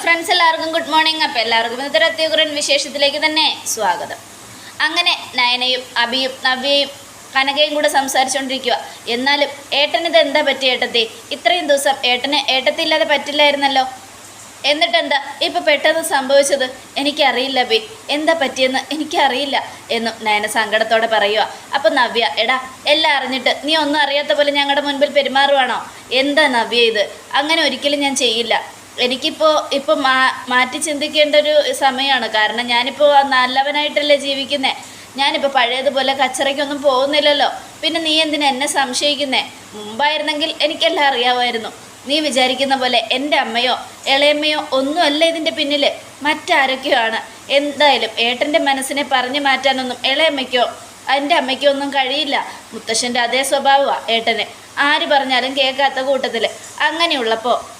Friends എല്ലാവർക്കും good morning അപ്പോൾ എല്ലാവർക്കും ഇന്നത്തെ അത്യുഗ്രൻ വിശേഷത്തിലേക്ക് തന്നെ സ്വാഗതം. അങ്ങനെ നയനയും അബിയും നവ്യയും കനകയും കൂടെ സംസാരിച്ചുകൊണ്ടിരിക്കുക എന്നാലും ഏട്ടനിത് എന്താ പറ്റി ഏട്ടത്തി? ഇത്രയും ദിവസം ഏട്ടന് ഏട്ടത്തില്ലാതെ പറ്റില്ലായിരുന്നല്ലോ. എന്നിട്ടെന്താ ഇപ്പൊ പെട്ടെന്ന് സംഭവിച്ചത്? എനിക്കറിയില്ല ബി എന്താ പറ്റിയെന്ന് എനിക്കറിയില്ല എന്നും നയന സങ്കടത്തോടെ പറയുക അപ്പൊ നവ്യ എടാ എല്ലാം അറിഞ്ഞിട്ട് നീ ഒന്നും അറിയാത്ത പോലെ ഞങ്ങളുടെ മുൻപിൽ പെരുമാറുവാണോ? എന്താ നവ്യ ഇത്? അങ്ങനെ ഒരിക്കലും ഞാൻ ചെയ്യില്ല. എനിക്കിപ്പോൾ ഇപ്പോൾ മാ മാറ്റി ചിന്തിക്കേണ്ട ഒരു സമയമാണ് കാരണം ഞാനിപ്പോൾ നല്ലവനായിട്ടല്ലേ ജീവിക്കുന്നേ. ഞാനിപ്പോൾ പഴയതുപോലെ കച്ചറയ്ക്കൊന്നും പോകുന്നില്ലല്ലോ. പിന്നെ നീ എന്തിനാ എന്നെ സംശയിക്കുന്നേ? മുമ്പായിരുന്നെങ്കിൽ എനിക്കെല്ലാം അറിയാമായിരുന്നു. നീ വിചാരിക്കുന്ന പോലെ എന്റെ അമ്മയോ ഇളയമ്മയോ ഒന്നുമല്ല ഇതിന്റെ പിന്നിൽ മറ്റാരൊക്കെയോ ആണ് എന്തായാലും ഏട്ടന്റെ മനസ്സിനെ പറഞ്ഞു മാറ്റാനൊന്നും ഇളയമ്മയ്ക്കോ എന്റെ അമ്മയ്ക്കോ ഒന്നും കഴിയില്ല. മുത്തശ്ശന്റെ അതേ സ്വഭാവമാണ് ഏട്ടനെ. ആര് പറഞ്ഞാലും കേൾക്കാത്ത കൂട്ടത്തിൽ അങ്ങനെയുള്ളപ്പോൾ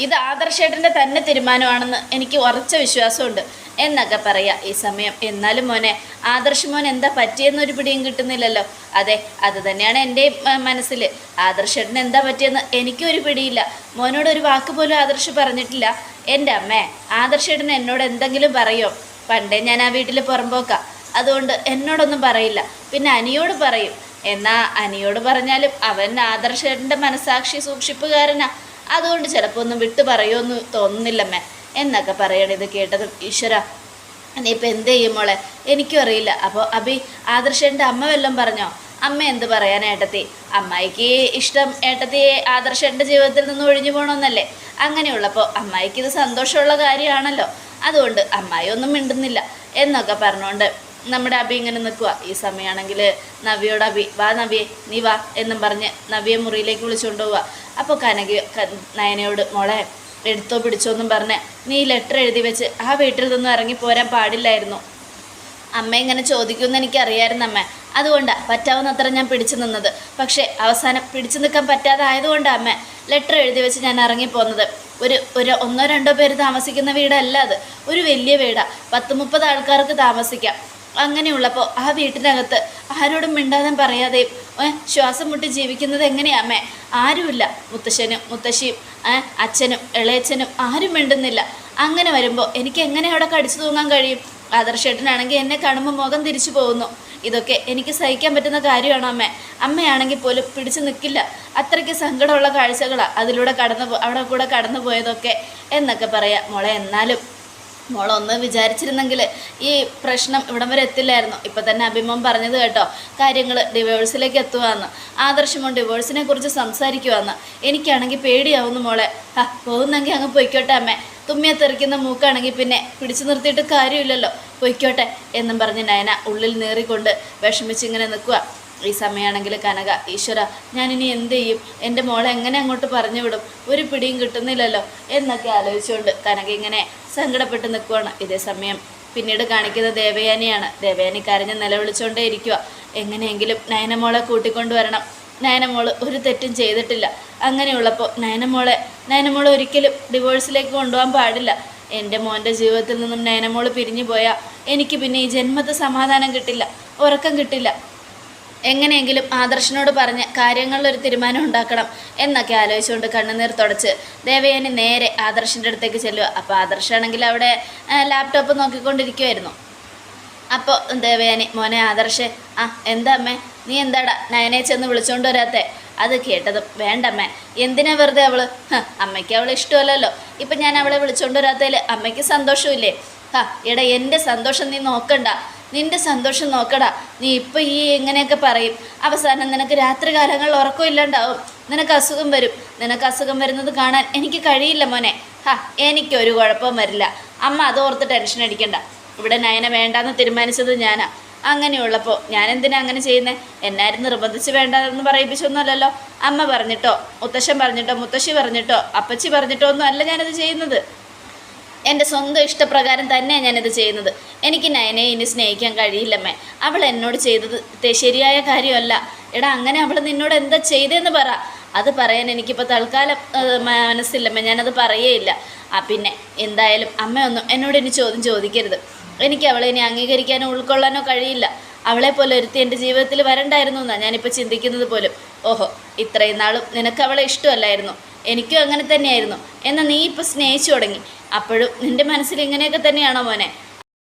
ഇത് ആദർശേട്ടന്റെ തന്നെ തീരുമാനമാണെന്ന് എനിക്ക് ഉറച്ച വിശ്വാസമുണ്ട്. എന്നൊക്കെ പറയാം ഈ സമയം. എന്നാലും മോനെ ആദർശ് മോൻ എന്താ പറ്റിയെന്നൊരു പിടിയും കിട്ടുന്നില്ലല്ലോ. അതെ അത് തന്നെയാണ് എന്റെ മനസ്സിൽ ആദർശേട്ടന് എന്താ പറ്റിയെന്ന് എനിക്കും ഒരു പിടിയില്ല. മോനോട് ഒരു വാക്ക് പോലും ആദർശ് പറഞ്ഞിട്ടില്ല. എന്റെ അമ്മേ ആദർശേട്ടൻ എന്നോട് എന്തെങ്കിലും പറയോ? പണ്ടേ ഞാൻ ആ വീട്ടിൽ പുറമ്പോക്കാം. അതുകൊണ്ട് എന്നോടൊന്നും പറയില്ല. പിന്നെ അനിയോട് പറയും. എന്നാൽ അനിയോട് പറഞ്ഞാലും അവൻ ആദർശേട്ടന്റെ മനസാക്ഷി സൂക്ഷിപ്പുകാരനാ. അതുകൊണ്ട് ചിലപ്പോൾ ഒന്നും വിട്ടു പറയുമെന്ന് തോന്നുന്നില്ലമ്മേ. എന്നൊക്കെ പറയണം ഇത് കേട്ടതും ഈശ്വര. നീ ഇപ്പം എന്ത് ചെയ്യും മോളെ? എനിക്കും അറിയില്ല. അപ്പോൾ അഭി ആദർശന്റെ അമ്മ വല്ലതും പറഞ്ഞോ? അമ്മ എന്ത് പറയാൻ ഏട്ടത്തി? അമ്മായിക്ക് ഇഷ്ടം ഏട്ടത്തി ആദർശന്റെ ജീവിതത്തിൽ നിന്ന് ഒഴിഞ്ഞു പോകണമെന്നല്ലേ അങ്ങനെയുള്ളപ്പോൾ അമ്മായിക്ക് ഇത് സന്തോഷമുള്ള കാര്യമാണല്ലോ. അതുകൊണ്ട് അമ്മായി ഒന്നും മിണ്ടുന്നില്ല. എന്നൊക്കെ പറഞ്ഞുകൊണ്ട് നമ്മുടെ അബി ഇങ്ങനെ നിൽക്കുക ഈ സമയമാണെങ്കിൽ നവിയോട് അബി വാ നവിയെ നീ വാ എന്നും പറഞ്ഞ് നവിയെ മുറിയിലേക്ക് വിളിച്ചുകൊണ്ട് പോവുക അപ്പോൾ കനകി നയനയോട് മോളെ എടുത്തോ പിടിച്ചോ എന്നും പറഞ്ഞ് നീ ലെറ്റർ എഴുതി വെച്ച് ആ വീട്ടിൽ നിന്നും ഇറങ്ങി പോരാൻ പാടില്ലായിരുന്നു. അമ്മ ഇങ്ങനെ ചോദിക്കുമെന്ന് എനിക്കറിയായിരുന്നു അമ്മ. അതുകൊണ്ടാണ് പറ്റാവുന്നത്ര ഞാൻ പിടിച്ചു നിന്നത്. പക്ഷേ അവസാനം പിടിച്ചു നിൽക്കാൻ പറ്റാതെ ആയതുകൊണ്ടാണ് അമ്മ ലെറ്റർ എഴുതി വെച്ച് ഞാൻ ഇറങ്ങിപ്പോന്നത് ഒരു ഒരു ഒന്നോ രണ്ടോ പേര് താമസിക്കുന്ന വീടല്ല അത്. ഒരു വലിയ വീടാണ് പത്ത് മുപ്പത് ആൾക്കാർക്ക് താമസിക്കാം. അങ്ങനെയുള്ളപ്പോൾ ആ വീട്ടിനകത്ത് ആരോടും മിണ്ടാതെ പറയാതെയും ഏ, ശ്വാസം മുട്ടി ജീവിക്കുന്നത് എങ്ങനെയാ അമ്മേ? ആരുമില്ല. മുത്തശ്ശനും മുത്തശ്ശിയും അച്ഛനും ഇളയച്ഛനും ആരും മിണ്ടുന്നില്ല. അങ്ങനെ വരുമ്പോൾ എനിക്ക് എങ്ങനെ അവിടെ കടിച്ചു തൂങ്ങാൻ കഴിയും? ആദർശേട്ടനാണെങ്കിൽ എന്നെ കാണുമ്പോൾ മുഖം തിരിച്ചു പോകുന്നു. ഇതൊക്കെ എനിക്ക് സഹിക്കാൻ പറ്റുന്ന കാര്യമാണോ അമ്മ. അമ്മയാണെങ്കിൽ പോലും പിടിച്ചു നിൽക്കില്ല അത്രയ്ക്ക് സങ്കടമുള്ള കാഴ്ചകളാണ് അതിലൂടെ കടന്നു അവിടെ കൂടെ കടന്നു പോയതൊക്കെ എന്നൊക്കെ പറയാം. മോളെ എന്നാലും മോളൊന്ന് വിചാരിച്ചിരുന്നെങ്കിൽ ഈ പ്രശ്നം ഇവിടം വരെ എത്തില്ലായിരുന്നു. ഇപ്പം തന്നെ അഭിമം പറഞ്ഞത് കേട്ടോ കാര്യങ്ങൾ ഡിവോഴ്സിലേക്ക് എത്തുവാന്ന്. ആദർശമോ ഡിവോഴ്സിനെ കുറിച്ച് സംസാരിക്കുവാന്ന്. എനിക്കാണെങ്കിൽ പേടിയാവുന്നു മോളെ. ആ പോകുന്നെങ്കിൽ അങ്ങ് പൊയ്ക്കോട്ടെ അമ്മേ. തുമ്മിയെ തെറിക്കുന്ന മൂക്കാണെങ്കിൽ പിന്നെ പിടിച്ചു നിർത്തിയിട്ട് കാര്യമില്ലല്ലോ. പൊയ്ക്കോട്ടെ എന്നും പറഞ്ഞ് നയന ഉള്ളിൽ നേറിക്കൊണ്ട് വിഷമിച്ചിങ്ങനെ നിൽക്കുക ഈ സമയമാണെങ്കിൽ കനക ഈശ്വര ഞാനിനി എന്ത് ചെയ്യും? എന്റെ മോളെ എങ്ങനെ അങ്ങോട്ട് പറഞ്ഞു വിടും? ഒരു പിടിയും കിട്ടുന്നില്ലല്ലോ എന്നൊക്കെ ആലോചിച്ചുകൊണ്ട് കനക ഇങ്ങനെ സങ്കടപ്പെട്ട് നിൽക്കുവാണ് ഇതേ സമയം. പിന്നീട് കാണിക്കുന്നത് ദേവയാനിയാണ്. ദേവയാനി കരഞ്ഞ് നിലവിളിച്ചുകൊണ്ടേ ഇരിക്കുക എങ്ങനെയെങ്കിലും നയനമോളെ കൂട്ടിക്കൊണ്ടു വരണം. നയനമോൾ ഒരു തെറ്റും ചെയ്തിട്ടില്ല. അങ്ങനെയുള്ളപ്പോൾ നയനമോളെ നയനമോൾ ഒരിക്കലും ഡിവോഴ്സിലേക്ക് കൊണ്ടുപോകാൻ പാടില്ല. എന്റെ മോന്റെ ജീവിതത്തിൽ നിന്നും നയനമോൾ പിരിഞ്ഞു പോയാൽ എനിക്ക് പിന്നെ ഈ ജന്മത്തെ സമാധാനം കിട്ടില്ല ഉറക്കം കിട്ടില്ല. എങ്ങനെയെങ്കിലും ആദർശനോട് പറഞ്ഞ് കാര്യങ്ങളിലൊരു തീരുമാനം ഉണ്ടാക്കണം എന്നൊക്കെ ആലോചിച്ചുകൊണ്ട് കണ്ണുനീർ തുടച്ച് ദേവയാനി നേരെ ആദർശിന്റെ അടുത്തേക്ക് ചെല്ലുക. അപ്പോൾ ആദർശാണെങ്കിൽ അവിടെ ലാപ്ടോപ്പ് നോക്കിക്കൊണ്ടിരിക്കുമായിരുന്നു അപ്പോൾ ദേവയാനി മോനെ ആദർശ് ആ എന്താ അമ്മേ? നീ എന്താടാ നയനെ ചെന്ന് വിളിച്ചുകൊണ്ട് വരാത്തേ? അത് കേട്ടതും വേണ്ടമ്മേ എന്തിനാ വെറുതെ അവൾ? അമ്മയ്ക്ക് അവളെ ഇഷ്ടമല്ലല്ലോ. ഇപ്പം ഞാൻ അവളെ വിളിച്ചുകൊണ്ട് വരാത്തതിൽ അമ്മയ്ക്ക് സന്തോഷമില്ലേ? ഹാ എടാ എന്റെ സന്തോഷം നീ നോക്കണ്ട. നിന്റെ സന്തോഷം നോക്കടാ. നീ ഇപ്പം ഈ ഇങ്ങനെയൊക്കെ പറയും. അവസാനം നിനക്ക് രാത്രി കാലങ്ങളിൽ ഉറക്കം ഇല്ലാണ്ടാവും. നിനക്ക് അസുഖം വരും. നിനക്ക് അസുഖം വരുന്നത് കാണാൻ എനിക്ക് കഴിയില്ല മോനെ. ഹാ എനിക്കൊരു കുഴപ്പവും വരില്ല. അമ്മ അതോർത്ത് ടെൻഷൻ അടിക്കണ്ട. ഇവിടെ നയന വേണ്ടാന്ന് തീരുമാനിച്ചത് ഞാനാ. അങ്ങനെയുള്ളപ്പോൾ ഞാൻ എന്തിനാ അങ്ങനെ ചെയ്യുന്നത് എന്നാരും നിർബന്ധിച്ച് വേണ്ടെന്ന് പറയിപ്പിച്ചൊന്നുമല്ലല്ലോ. അമ്മ പറഞ്ഞിട്ടോ മുത്തശ്ശൻ പറഞ്ഞിട്ടോ മുത്തശ്ശി പറഞ്ഞിട്ടോ അപ്പച്ചി പറഞ്ഞിട്ടോ ഒന്നും അല്ല ഞാനത് ചെയ്യുന്നത്. എന്റെ സ്വന്തം ഇഷ്ടപ്രകാരം തന്നെയാണ് ഞാനിത് ചെയ്യുന്നത്. എനിക്ക് നയനെ ഇനി സ്നേഹിക്കാൻ കഴിയില്ലമ്മേ. അവൾ എന്നോട് ചെയ്തത് ശരിയായ കാര്യമല്ല. എടാ അങ്ങനെ അവൾ നിന്നോട് എന്താ ചെയ്തതെന്ന് പറ. അത് പറയാൻ എനിക്കിപ്പോൾ തൽക്കാലം മനസ്സില്ലമ്മേ. ഞാനത് പറയേയില്ല. ആ പിന്നെ എന്തായാലും അമ്മയൊന്നും എന്നോട് ഇനി ചോദ്യം ചോദിക്കരുത്. എനിക്ക് അവളെ ഇനി അംഗീകരിക്കാനോ ഉൾക്കൊള്ളാനോ കഴിയില്ല. അവളെ പോലെ ഒരുത്തി എന്റെ ജീവിതത്തിൽ വരണ്ടായിരുന്നു എന്നാണ് ഞാനിപ്പോൾ ചിന്തിക്കുന്നത് പോലും. ഓഹോ ഇത്രയും നാളും നിനക്ക് അവളെ ഇഷ്ടമല്ലായിരുന്നു. എനിക്കും അങ്ങനെ തന്നെയായിരുന്നു. എന്നാൽ നീ ഇപ്പം സ്നേഹിച്ചു തുടങ്ങി. അപ്പോഴും നിന്റെ മനസ്സിൽ ഇങ്ങനെയൊക്കെ തന്നെയാണോ മോനെ?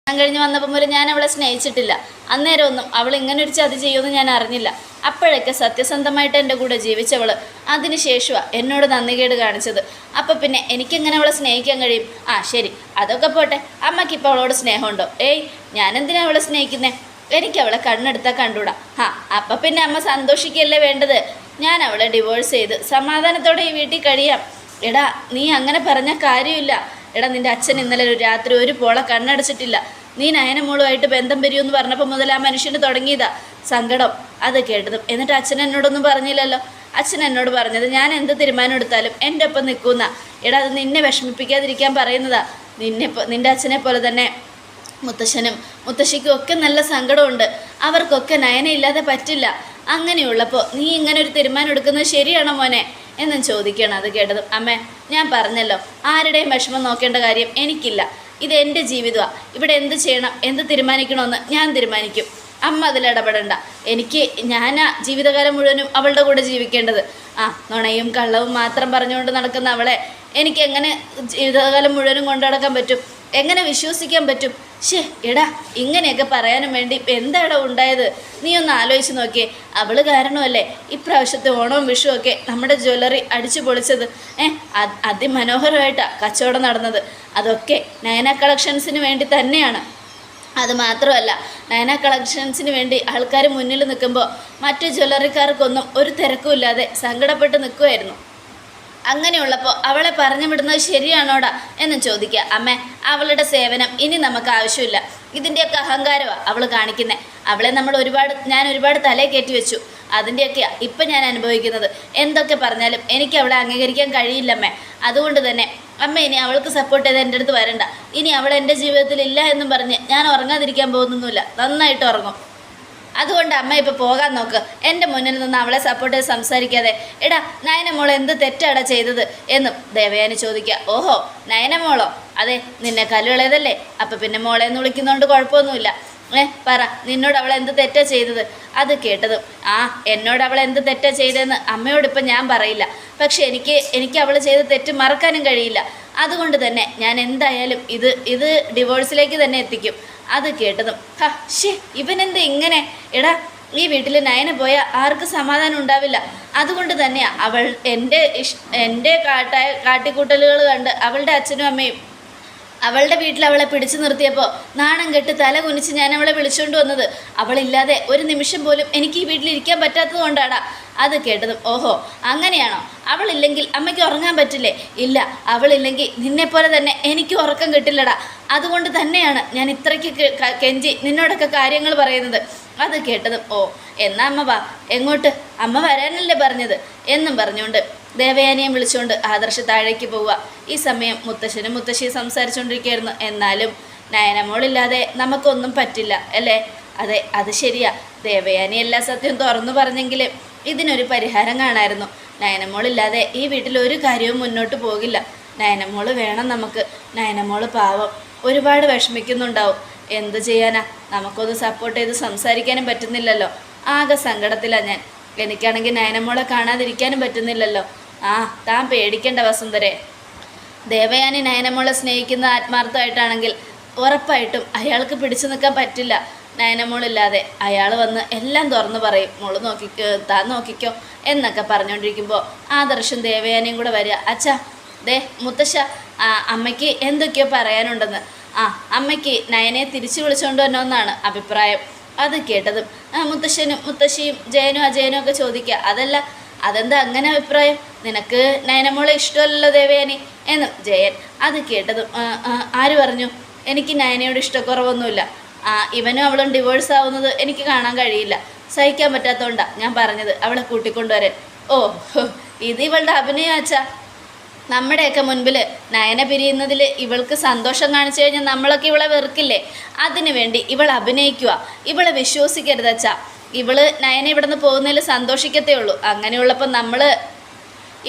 ഞാൻ കഴിഞ്ഞ് വന്നപ്പോൾ മുതൽ ഞാൻ അവളെ സ്നേഹിച്ചിട്ടില്ല. അന്നേരം ഒന്നും അവൾ ഇങ്ങനെ ഒരു ചതി ചെയ്യുമെന്ന് ഞാൻ അറിഞ്ഞില്ല. അപ്പോഴൊക്കെ സത്യസന്ധമായിട്ട് എന്റെ കൂടെ ജീവിച്ചവൾ അതിനുശേഷമാണ് എന്നോട് നന്ദികേട് കാണിച്ചത്. അപ്പോൾ പിന്നെ എനിക്കെങ്ങനെ അവളെ സ്നേഹിക്കാൻ കഴിയും? ആ ശരി. അതൊക്കെ പോട്ടെ. അമ്മയ്ക്ക് അമ്മയ്ക്കിപ്പോൾ അവളോട് സ്നേഹമുണ്ടോ? ഏയ് ഞാനെന്തിനാ അവളെ സ്നേഹിക്കുന്നേ? എനിക്ക് അവളെ കണ്ണെടുത്താൽ കണ്ടുവിടാം ആ അപ്പം പിന്നെ അമ്മ സന്തോഷിക്കല്ലേ വേണ്ടത്? ഞാൻ അവളെ ഡിവോഴ്സ് ചെയ്ത്. സമാധാനത്തോടെ ഈ വീട്ടിൽ കഴിയാം. എടാ നീ അങ്ങനെ പറഞ്ഞ കാര്യമില്ല. എടാ നിന്റെ അച്ഛൻ ഇന്നലെ ഒരു രാത്രി ഒരു പോള കണ്ണടച്ചിട്ടില്ല. നീ നയനമോളുമായിട്ട് ബന്ധം വരിമെന്ന് പറഞ്ഞപ്പോൾ മുതൽ ആ മനുഷ്യന് തുടങ്ങിയതാ സങ്കടം. അത് കേട്ടതും. എന്നിട്ട് അച്ഛൻ എന്നോടൊന്നും പറഞ്ഞില്ലല്ലോ. അച്ഛൻ എന്നോട് പറഞ്ഞത് ഞാൻ എന്ത് തീരുമാനം എടുത്താലും എന്റെ ഒപ്പം നിൽക്കുന്ന. എടാ അത് നിന്നെ വിഷമിപ്പിക്കാതിരിക്കാൻ പറയുന്നതാ. നിന്നെ നിന്റെ അച്ഛനെ പോലെ തന്നെ മുത്തശ്ശനും മുത്തശ്ശിക്കും ഒക്കെ നല്ല സങ്കടമുണ്ട്. അവർക്കൊക്കെ നയനയില്ലാതെ പറ്റില്ല. അങ്ങനെയുള്ളപ്പോൾ നീ ഇങ്ങനെ ഒരു തീരുമാനം എടുക്കുന്നത് ശരിയാണോ മോനെ? എന്നും ചോദിക്കണം അത് കേട്ടതും. അമ്മേ ഞാൻ പറഞ്ഞല്ലോ ആരുടെയും വിഷമം നോക്കേണ്ട കാര്യം എനിക്കില്ല. ഇത് എന്റെ ജീവിതമാണ് ഇവിടെ എന്ത് ചെയ്യണം എന്ത് തീരുമാനിക്കണമെന്ന് ഞാൻ തീരുമാനിക്കും. അമ്മ അതിൽ ഇടപെടണ്ട. എനിക്ക് ഞാനാ ജീവിതകാലം മുഴുവനും അവളുടെ കൂടെ ജീവിക്കേണ്ടത്. ആ നുണയും കള്ളവും മാത്രം പറഞ്ഞുകൊണ്ട് നടക്കുന്ന അവളെ എനിക്ക് എങ്ങനെ ജീവിതകാലം മുഴുവനും കൊണ്ടു നടക്കാൻ പറ്റും? എങ്ങനെ വിശ്വസിക്കാൻ പറ്റും? ഷേ എടാ ഇങ്ങനെയൊക്കെ പറയാനും വേണ്ടി എന്താടാ ഉണ്ടായത്? നീ ഒന്ന് ആലോചിച്ച് നോക്കിയേ. അവൾ കാരണമല്ലേ ഇപ്രാവശ്യത്തെ ഓണവും ഒക്കെ നമ്മുടെ ജ്വല്ലറി അടിച്ചു പൊളിച്ചത്. ഏ അത് അതിമനോഹരമായിട്ടാണ് കച്ചവടം നടന്നത്. അതൊക്കെ നയന കളക്ഷൻസിന് വേണ്ടി തന്നെയാണ്. അത് മാത്രമല്ല നയന കളക്ഷൻസിന് വേണ്ടി ആൾക്കാർ മുന്നിൽ നിൽക്കുമ്പോൾ മറ്റു ജ്വല്ലറിക്കാർക്കൊന്നും ഒരു തിരക്കുമില്ലാതെ സങ്കടപ്പെട്ട് നിൽക്കുമായിരുന്നു അങ്ങനെയുള്ളപ്പോൾ അവളെ പറഞ്ഞു വിടുന്നത് ശരിയാണോടാ എന്ന് ചോദിക്കുക. അമ്മേ അവളുടെ സേവനം ഇനി നമുക്ക് ആവശ്യമില്ല. ഇതിന്റെയൊക്കെ അഹങ്കാരമാണ് അവൾ കാണിക്കുന്നത് അവളെ നമ്മൾ ഒരുപാട് ഞാൻ ഒരുപാട് തലേ കയറ്റി വെച്ചു. അതിന്റെയൊക്കെയാണ് ഇപ്പം ഞാൻ അനുഭവിക്കുന്നത്. എന്തൊക്കെ പറഞ്ഞാലും എനിക്ക് അവളെ അംഗീകരിക്കാൻ കഴിയില്ലമ്മേ. അതുകൊണ്ട് തന്നെ അമ്മ ഇനി അവൾക്ക് സപ്പോർട്ട് ചെയ്ത് എന്റെ അടുത്ത് വരണ്ട. ഇനി അവൾ എന്റെ ജീവിതത്തിൽ ഇല്ല എന്നും പറഞ്ഞ് ഞാൻ ഉറങ്ങാതിരിക്കാൻ പോകുന്നൊന്നുമില്ല. നന്നായിട്ട് ഉറങ്ങും. അതുകൊണ്ട് അമ്മ ഇപ്പോൾ പോകാൻ നോക്ക്. എന്റെ മുന്നിൽ നിന്ന് അവളെ സപ്പോർട്ട് ചെയ്ത് സംസാരിക്കാതെ എടാ നയന മോൾ എന്ത് തെറ്റാടാ ചെയ്തത്? എന്നും ദേവയാനി ചോദിക്കുക. ഓഹോ നയനമോളോ അതെ നിന്നെ കല്ലുകളേതല്ലേ? അപ്പം പിന്നെ മോളെ എന്ന് വിളിക്കുന്നതുകൊണ്ട് കുഴപ്പമൊന്നുമില്ല. ഏ പറ നിന്നോട് അവൾ എന്ത് തെറ്റാ ചെയ്തത്? അത് കേട്ടത് ആ എന്നോട് അവൾ എന്ത് തെറ്റാ ചെയ്തതെന്ന് അമ്മയോട് ഇപ്പം ഞാൻ പറയില്ല. പക്ഷെ എനിക്ക് എനിക്ക് അവൾ ചെയ്ത തെറ്റ് മറക്കാനും കഴിയില്ല. അതുകൊണ്ട് തന്നെ ഞാൻ എന്തായാലും ഇത് ഇത് ഡിവോഴ്സിലേക്ക് തന്നെ എത്തിക്കും. അത് കേട്ടതും ഹാ ഷേ ഇവനെന്ത് ഇങ്ങനെ? എടാ ഈ വീട്ടിൽ നയന പോയാൽ ആർക്ക് സമാധാനം ഉണ്ടാവില്ല. അതുകൊണ്ട് തന്നെയാ അവൾ എന്റെ ഇഷ് എന്റെ കാട്ടായ കാട്ടിക്കൂട്ടലുകൾ കണ്ട് അവളുടെ അച്ഛനും അമ്മയും അവളുടെ വീട്ടിൽ അവളെ പിടിച്ചു നിർത്തിയപ്പോൾ നാണം കെട്ട് തല കുനിച്ച് ഞാൻ അവളെ വിളിച്ചുകൊണ്ട് വന്നത്. അവളില്ലാതെ ഒരു നിമിഷം പോലും എനിക്ക് ഈ വീട്ടിൽ ഇരിക്കാൻ പറ്റാത്തത് കൊണ്ടാടാ. അത് കേട്ടതും ഓഹോ അങ്ങനെയാണോ? അവളില്ലെങ്കിൽ അമ്മയ്ക്ക് ഉറങ്ങാൻ പറ്റില്ലേ? ഇല്ല അവളില്ലെങ്കിൽ നിന്നെപ്പോലെ തന്നെ എനിക്ക് ഉറക്കം കിട്ടില്ലടാ. അതുകൊണ്ട് തന്നെയാണ് ഞാൻ ഇത്രയ്ക്ക് കെഞ്ചി നിന്നോടൊക്കെ കാര്യങ്ങൾ പറയുന്നത്. അത് കേട്ടതും ഓ എന്നാ അമ്മ വാ എങ്ങോട്ട്? അമ്മ വരാനല്ലേ പറഞ്ഞത്? എന്നും പറഞ്ഞുകൊണ്ട് ദേവയാനിയെ വിളിച്ചുകൊണ്ട് ആദർശ താഴേക്ക് പോവുക. ഈ സമയം മുത്തശ്ശനും മുത്തശ്ശിയും സംസാരിച്ചുകൊണ്ടിരിക്കുകയായിരുന്നു എന്നാലും നയനമോളില്ലാതെ നമുക്കൊന്നും പറ്റില്ല അല്ലേ? അതെ അത് ശരിയാ. ദേവയാനി എല്ലാ സത്യവും തുറന്നു പറഞ്ഞെങ്കിലും ഇതിനൊരു പരിഹാരം കാണായിരുന്നു. നയനമോളില്ലാതെ ഈ വീട്ടിൽ ഒരു കാര്യവും മുന്നോട്ട് പോകില്ല. നയനമോൾ വേണം നമുക്ക്. നയനമോൾ പാവം. ഒരുപാട് വിഷമിക്കുന്നുണ്ടാവും. എന്ത് ചെയ്യാനാ? നമുക്കൊന്ന് സപ്പോർട്ട് ചെയ്ത് സംസാരിക്കാനും പറ്റുന്നില്ലല്ലോ. ആകെ സങ്കടത്തിലാണ് ഞാൻ. എനിക്കാണെങ്കിൽ നയനമോളെ കാണാതിരിക്കാനും പറ്റുന്നില്ലല്ലോ. ആ താൻ പേടിക്കേണ്ട വസുന്ധരെ. ദേവയാനി നയനമോളെ സ്നേഹിക്കുന്ന ആത്മാർത്ഥമായിട്ടാണെങ്കിൽ ഉറപ്പായിട്ടും അയാൾക്ക് പിടിച്ചു നിൽക്കാൻ പറ്റില്ല. നയനമോളില്ലാതെ അയാൾ വന്ന് എല്ലാം തുറന്നു പറയും. മോൾ നോക്കിക്കോ താൻ നോക്കിക്കോ എന്നൊക്കെ പറഞ്ഞുകൊണ്ടിരിക്കുമ്പോൾ ആദർശം ദേവയാനിയും കൂടെ വരിക. അച്ഛാ ദേ മുത്തശ്ശ അമ്മയ്ക്ക് എന്തൊക്കെയോ പറയാനുണ്ടെന്ന്. ആ അമ്മയ്ക്ക് നയനെ തിരിച്ചു വിളിച്ചുകൊണ്ട് വരണമെന്നാണ് അഭിപ്രായം. അത് കേട്ടതും മുത്തശ്ശനും മുത്തശ്ശിയും ജയനും അജയനും ഒക്കെ ചോദിക്കുക. അതല്ല അതെന്താ അങ്ങനെ അഭിപ്രായം? നിനക്ക് നയനമോളെ ഇഷ്ടമല്ലല്ലോ ദേവയാനി എന്ന് ജയൻ അത് കേട്ടതും "ആ, ആ, ആര് പറഞ്ഞു? എനിക്ക് നയനയോട് ഇഷ്ടക്കുറവൊന്നുമില്ല. ഇവനും അവളും ഡിവോഴ്സ് ആവുന്നത് എനിക്ക് കാണാൻ കഴിയില്ല. സഹിക്കാൻ പറ്റാത്തതുകൊണ്ടാണ് ഞാൻ പറഞ്ഞത് അവളെ കൂട്ടിക്കൊണ്ടുവരാൻ. ഓ ഇത് ഇവളുടെ അഭിനയം അച്ഛാ നമ്മുടെയൊക്കെ മുൻപിൽ നയന പിരിയുന്നതിൽ ഇവൾക്ക് സന്തോഷം കാണിച്ചു കഴിഞ്ഞാൽ നമ്മളൊക്കെ ഇവളെ വെറുക്കില്ലേ? അതിനു വേണ്ടി ഇവൾ അഭിനയിക്കുക ഇവളെ വിശ്വസിക്കരുത് അച്ഛാ. ഇവൾ നയന ഇവിടെ നിന്ന് പോകുന്നതിൽ സന്തോഷിക്കത്തേ ഉള്ളൂ. അങ്ങനെയുള്ളപ്പോൾ നമ്മൾ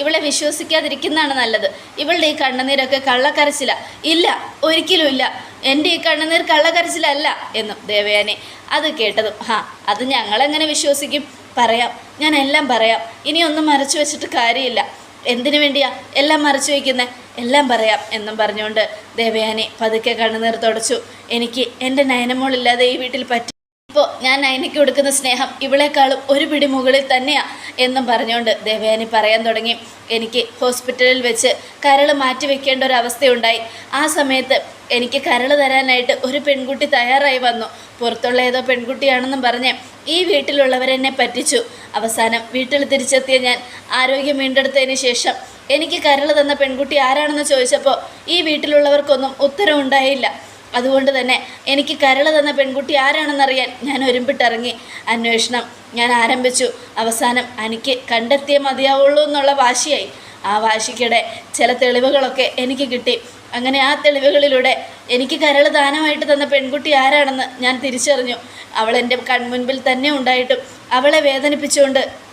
ഇവളെ വിശ്വസിക്കാതിരിക്കുന്നതാണ് നല്ലത്. ഇവളുടെ ഈ കണ്ണുനീരൊക്കെ കള്ളക്കരച്ചില. ഇല്ല ഒരിക്കലും ഇല്ല. എന്റെ ഈ കണ്ണുനീർ കള്ളക്കരച്ചിലല്ല എന്നും ദേവയാനി അത് കേട്ടതും. ഹാ അത് ഞങ്ങളെങ്ങനെ വിശ്വസിക്കും? പറയാം. ഞാൻ എല്ലാം പറയാം. ഇനിയൊന്നും മറച്ചു വെച്ചിട്ട് കാര്യമില്ല. എന്തിനു വേണ്ടിയാ എല്ലാം മറച്ചു വയ്ക്കുന്നേ എല്ലാം പറയാം എന്നും പറഞ്ഞുകൊണ്ട് ദേവയാനി പതുക്കെ കണ്ണുനീർ തുടച്ചു. എനിക്ക് എന്റെ നയനമോളില്ലാതെ ഈ വീട്ടിൽ പറ്റി ഇപ്പോൾ ഞാൻ നയനയ്ക്ക് കൊടുക്കുന്ന സ്നേഹം ഇവളെക്കാളും ഒരു പിടി മുകളിൽ തന്നെയാ എന്നും പറഞ്ഞുകൊണ്ട് ദേവയാനി പറയാൻ തുടങ്ങി. എനിക്ക് ഹോസ്പിറ്റലിൽ വെച്ച് കരൾ മാറ്റി വെക്കേണ്ട ഒരു അവസ്ഥയുണ്ടായി. ആ സമയത്ത് എനിക്ക് കരൾ തരാനായിട്ട് ഒരു പെൺകുട്ടി തയ്യാറായി വന്നു. പുറത്തുള്ള ഏതോ പെൺകുട്ടിയാണെന്നും പറഞ്ഞ് ഈ വീട്ടിലുള്ളവരെന്നെ പറ്റിച്ചു. അവസാനം വീട്ടിൽ തിരിച്ചെത്തിയ ഞാൻ ആരോഗ്യം വീണ്ടെടുത്തതിന് ശേഷം എനിക്ക് കരൾ തന്ന പെൺകുട്ടി ആരാണെന്ന് ചോദിച്ചപ്പോൾ ഈ വീട്ടിലുള്ളവർക്കൊന്നും ഉത്തരം ഉണ്ടായില്ല അതുകൊണ്ട് തന്നെ എനിക്ക് കരൾ തന്ന പെൺകുട്ടി ആരാണെന്നറിയാൻ ഞാൻ ഒരുമ്പിട്ടിറങ്ങി. അന്വേഷണം ഞാൻ ആരംഭിച്ചു. അവസാനം എനിക്ക് കണ്ടെത്തിയേ മതിയാവുള്ളൂ എന്നുള്ള വാശിയായി. ആ വാശിക്കിടെ ചില തെളിവുകളൊക്കെ എനിക്ക് കിട്ടി. അങ്ങനെ ആ തെളിവുകളിലൂടെ എനിക്ക് കരൾ ദാനമായിട്ട് തന്ന പെൺകുട്ടി ആരാണെന്ന് ഞാൻ തിരിച്ചറിഞ്ഞു. അവൾ എന്റെ കൺമുൻപിൽ തന്നെ ഉണ്ടായിട്ടും അവളെ വേദനിപ്പിച്ചുകൊണ്ട്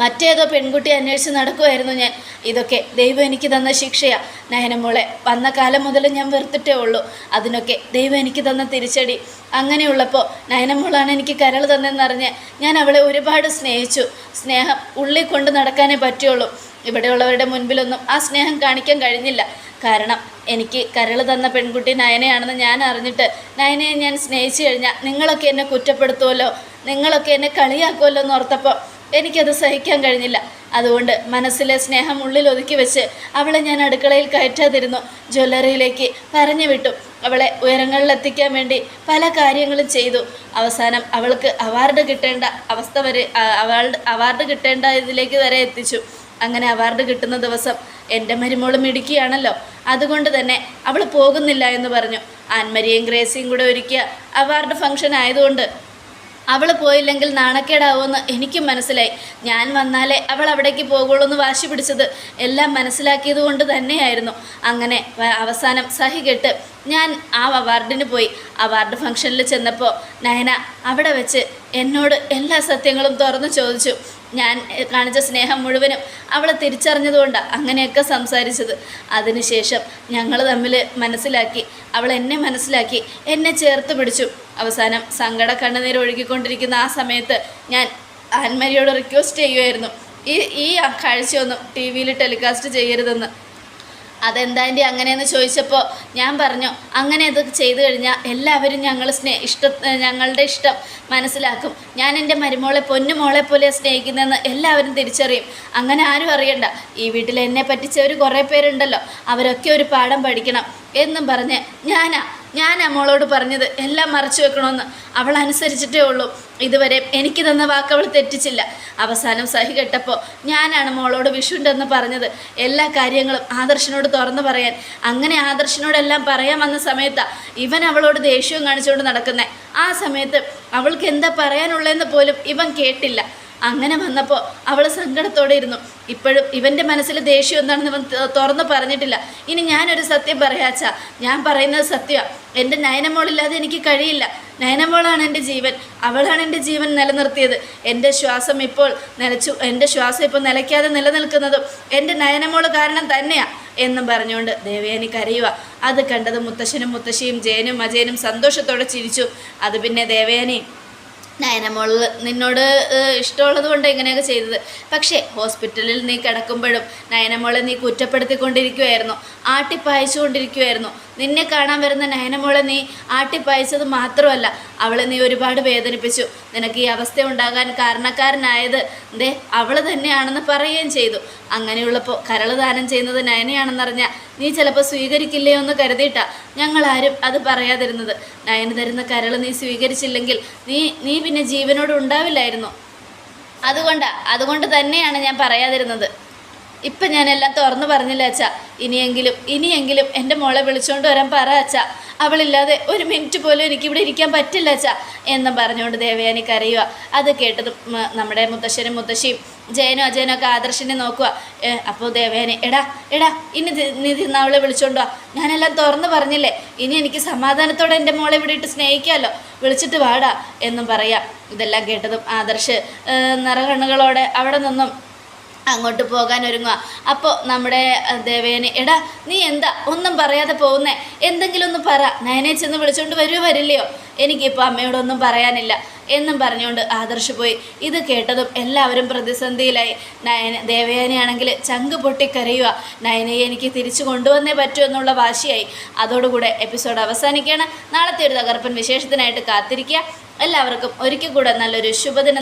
മറ്റേതോ പെൺകുട്ടി അന്വേഷിച്ച് നടക്കുമായിരുന്നു ഞാൻ. ഇതൊക്കെ ദൈവം എനിക്ക് തന്ന ശിക്ഷയാണ് നയനമോളെ വന്ന കാലം മുതൽ ഞാൻ വെറുത്തിട്ടേ ഉള്ളൂ. അതിനൊക്കെ ദൈവം എനിക്ക് തന്ന തിരിച്ചടി. അങ്ങനെയുള്ളപ്പോൾ നയനമോളാണ് എനിക്ക് കരൾ തന്നെന്നറിഞ്ഞ് ഞാൻ അവളെ ഒരുപാട് സ്നേഹിച്ചു. സ്നേഹം ഉള്ളിൽ കൊണ്ട് നടക്കാനേ പറ്റുള്ളൂ. ഇവിടെയുള്ളവരുടെ മുൻപിലൊന്നും ആ സ്നേഹം കാണിക്കാൻ കഴിഞ്ഞില്ല. കാരണം എനിക്ക് കരൾ തന്ന പെൺകുട്ടി നയനയാണെന്ന് ഞാൻ അറിഞ്ഞിട്ട് നയനയെ ഞാൻ സ്നേഹിച്ചു കഴിഞ്ഞാൽ നിങ്ങളൊക്കെ എന്നെ കുറ്റപ്പെടുത്തുമല്ലോ നിങ്ങളൊക്കെ എന്നെ കളിയാക്കുമല്ലോ എന്ന് ഓർത്തപ്പോൾ എനിക്കത് സഹിക്കാൻ കഴിഞ്ഞില്ല. അതുകൊണ്ട് മനസ്സിലെ സ്നേഹം ഉള്ളിൽ ഒതുക്കി വെച്ച് അവളെ ഞാൻ അടുക്കളയിൽ കയറ്റാതിരുന്നു. ജ്വല്ലറിയിലേക്ക് പറഞ്ഞു വിട്ടു. അവളെ ഉയരങ്ങളിലെത്തിക്കാൻ വേണ്ടി പല കാര്യങ്ങളും ചെയ്തു. അവസാനം അവൾക്ക് അവാർഡ് കിട്ടേണ്ട അവസ്ഥ വരെ അവാർഡ് അവാർഡ് കിട്ടേണ്ട ഇതിലേക്ക് വരെ എത്തിച്ചു. അങ്ങനെ അവാർഡ് കിട്ടുന്ന ദിവസം എന്റെ മരുമോൾ മിടുക്കിയാണല്ലോ. അതുകൊണ്ട് തന്നെ അവൾ പോകുന്നില്ല എന്ന് പറഞ്ഞു. ആൻമരിയും ഗ്രേസിയും കൂടെ ഒരുക്കിയ അവാർഡ് ഫംഗ്ഷൻ ആയതുകൊണ്ട് അവൾ പോയില്ലെങ്കിൽ നാണക്കേടാവുമെന്ന് എനിക്കും മനസ്സിലായി. ഞാൻ വന്നാലേ അവൾ അവിടേക്ക് പോകുള്ളൂ എന്ന് വാശി പിടിച്ചത് എല്ലാം മനസ്സിലാക്കിയത് കൊണ്ട് തന്നെയായിരുന്നു. അങ്ങനെ അവസാനം സഹി കെട്ട് ഞാൻ ആ അവാർഡിന് പോയി. അവാർഡ് ഫംഗ്ഷനിൽ ചെന്നപ്പോൾ നയന അവിടെ വെച്ച് എന്നോട് എല്ലാ സത്യങ്ങളും തുറന്നു ചോദിച്ചു. ഞാൻ കാണിച്ച സ്നേഹം മുഴുവനും അവളെ തിരിച്ചറിഞ്ഞതുകൊണ്ടാണ് അങ്ങനെയൊക്കെ സംസാരിച്ചത്. അതിനുശേഷം ഞങ്ങൾ തമ്മിൽ മനസ്സിലാക്കി. അവൾ എന്നെ മനസ്സിലാക്കി. എന്നെ ചേർത്ത് പിടിച്ചു. അവസാനം സങ്കട കണ്ണുനീർ ഒഴുകിക്കൊണ്ടിരിക്കുന്ന ആ സമയത്ത് ഞാൻ ആൻമരിയോട് റിക്വസ്റ്റ് ചെയ്യുമായിരുന്നു ഈ ഈ കാഴ്ചയൊന്നും ടി വിയിൽ ടെലികാസ്റ്റ് ചെയ്യരുതെന്ന്. അതെന്താ അങ്ങനെയെന്ന് ചോദിച്ചപ്പോൾ ഞാൻ പറഞ്ഞു അങ്ങനെ അത് ചെയ്തു കഴിഞ്ഞാൽ എല്ലാവരും ഞങ്ങൾ സ്നേ ഇഷ്ട ഞങ്ങളുടെ ഇഷ്ടം മനസ്സിലാക്കും. ഞാൻ എന്റെ മരുമോളെ പൊന്നുമോളെ പോലെ സ്നേഹിക്കുന്നതെന്ന് എല്ലാവരും തിരിച്ചറിയും. അങ്ങനെ ആരും അറിയണ്ട. ഈ വീട്ടിൽ എന്നെ പറ്റിച്ചവർ കുറേ പേരുണ്ടല്ലോ. അവരൊക്കെ ഒരു പാഠം പഠിക്കണം. എന്നും പറഞ്ഞ് ഞാനാ ഞാൻ മോളോട് പറഞ്ഞത്. എല്ലാം മറച്ചു വെക്കണമെന്ന് അവൾ അനുസരിച്ചിട്ടേ ഉള്ളൂ. ഇതുവരെ എനിക്ക് തന്ന വാക്ക് അവൾ തെറ്റിച്ചില്ല. അവസാനം സഹി കെട്ടപ്പോൾ ഞാനാണ് മോളോട് വിഷുണ്ടെന്ന് പറഞ്ഞത്. എല്ലാ കാര്യങ്ങളും ആദർശനോട് തുറന്നു പറയാൻ. അങ്ങനെ ആദർശനോടെല്ലാം പറയാൻ വന്ന സമയത്താണ് ഇവൻ അവളോട് ദേഷ്യവും കാണിച്ചുകൊണ്ട് നടക്കുന്നത് ആ സമയത്ത് അവൾക്ക് എന്താ പറയാനുള്ളതെന്ന് പോലും ഇവൻ കേട്ടില്ല. അങ്ങനെ വന്നപ്പോൾ അവൾ സങ്കടത്തോടെ ഇരുന്നു. ഇപ്പോഴും ഇവന്റെ മനസ്സിൽ ദേഷ്യം എന്താണെന്ന് ഇവൻ തുറന്ന് പറഞ്ഞിട്ടില്ല. ഇനി ഞാനൊരു സത്യം പറയാച്ച ഞാൻ പറയുന്നത് സത്യമാണ് എന്റെ നയനമോളില്ലാതെ എനിക്ക് കഴിയില്ല. നയനമോളാണ് എന്റെ ജീവൻ. അവളാണ് എന്റെ ജീവൻ നിലനിർത്തിയത്. എന്റെ ശ്വാസം ഇപ്പോൾ നിലച്ചു എന്റെ ശ്വാസം ഇപ്പോൾ നിലയ്ക്കാതെ നിലനിൽക്കുന്നതും എന്റെ നയനമോൾ കാരണം തന്നെയാണ് എന്നും പറഞ്ഞുകൊണ്ട് ദേവയാനി കരയുക. അത് കണ്ടത് മുത്തശ്ശനും മുത്തശ്ശിയും ജയനും അജയനും സന്തോഷത്തോടെ ചിരിച്ചു. അത് പിന്നെ ദേവയാനി നയനമോൾ നിന്നോട് ഇഷ്ടമുള്ളത് കൊണ്ട് ഇങ്ങനെയൊക്കെ ചെയ്തത്? പക്ഷേ ഹോസ്പിറ്റലിൽ നീ കിടക്കുമ്പോഴും നയനമോളെ നീ കുറ്റപ്പെടുത്തിക്കൊണ്ടിരിക്കുമായിരുന്നു ആട്ടിപ്പായച്ചുകൊണ്ടിരിക്കുമായിരുന്നു നിന്നെ കാണാൻ വരുന്ന നയനമോളെ നീ ആട്ടിപ്പായച്ചത് മാത്രമല്ല അവളെ നീ ഒരുപാട് വേദനിപ്പിച്ചു. നിനക്ക് ഈ അവസ്ഥ ഉണ്ടാകാൻ കാരണക്കാരനായത് ദേ അവൾ തന്നെയാണെന്ന് പറയുകയും ചെയ്തു. അങ്ങനെയുള്ളപ്പോൾ കരൾ ദാനം ചെയ്യുന്നത് നയനയാണെന്നറിഞ്ഞാൽ നീ ചിലപ്പോൾ സ്വീകരിക്കില്ലയോ എന്ന് കരുതിയിട്ടാ. ഞങ്ങളാരും അത് പറയാതിരുന്നത്. നയന് തരുന്ന കരൾ നീ സ്വീകരിച്ചില്ലെങ്കിൽ നീ നീ പിന്നെ ജീവനോട് ഉണ്ടാവില്ലായിരുന്നു? അതുകൊണ്ടാ അതുകൊണ്ട് തന്നെയാണ് ഞാൻ പറയാതിരുന്നത്. ഇപ്പം ഞാനെല്ലാം തുറന്നു പറഞ്ഞില്ല അച്ഛ? ഇനിയെങ്കിലും ഇനിയെങ്കിലും എന്റെ മോളെ വിളിച്ചുകൊണ്ട് വരാൻ പറ അച്ഛ. അവളില്ലാതെ ഒരു മിനിറ്റ് പോലും എനിക്കിവിടെ ഇരിക്കാൻ പറ്റില്ല അച്ഛ എന്ന് പറഞ്ഞുകൊണ്ട് ദേവയാനി കരയുക അത് കേട്ടതും നമ്മുടെ മുത്തശ്ശനും മുത്തശ്ശിയും ജയനും അജയനും ഒക്കെ ആദർശിനെ നോക്കുക അപ്പോൾ ദേവയാനി എടാ എടാ ഇനി നീ അവളെ വിളിച്ചുകൊണ്ടുവാ ഞാനെല്ലാം തുറന്നു പറഞ്ഞില്ലേ? ഇനി എനിക്ക് സമാധാനത്തോടെ എന്റെ മോളെ ഇവിടെ ഇട്ട് സ്നേഹിക്കാമല്ലോ വിളിച്ചിട്ട് വാടാ എന്നും പറയാം. ഇതെല്ലാം കേട്ടതും ആദർശ് നിറകണ്ണുകളോടെ അവിടെ നിന്നും അങ്ങോട്ട് പോകാൻ ഒരുങ്ങുക. അപ്പോൾ നമ്മുടെ ദേവേനെ എടാ നീ എന്താ ഒന്നും പറയാതെ പോകുന്നേ? എന്തെങ്കിലും ഒന്ന് പറ. നയനെ ചെന്ന് വിളിച്ചുകൊണ്ട് വരുമോ വരില്ലയോ? എനിക്കിപ്പോൾ അമ്മയോടൊന്നും പറയാനില്ല. എന്നും പറഞ്ഞുകൊണ്ട് ആദർശ് പോയി. ഇത് കേട്ടതും എല്ലാവരും പ്രതിസന്ധിയിലായി. നയന ദേവയാനിയാണെങ്കിൽ ചങ്ക് പൊട്ടിക്കരയുക. നയനയെ എനിക്ക് തിരിച്ചു കൊണ്ടുവന്നേ പറ്റൂ എന്നുള്ള വാശിയായി. അതോടുകൂടെ എപ്പിസോഡ് അവസാനിക്കുകയാണ്. നാളത്തെ ഒരു തകർപ്പൻ വിശേഷത്തിനായിട്ട് കാത്തിരിക്കുക. എല്ലാവർക്കും ഒരിക്കൽ കൂടെ നല്ലൊരു ശുഭദിനം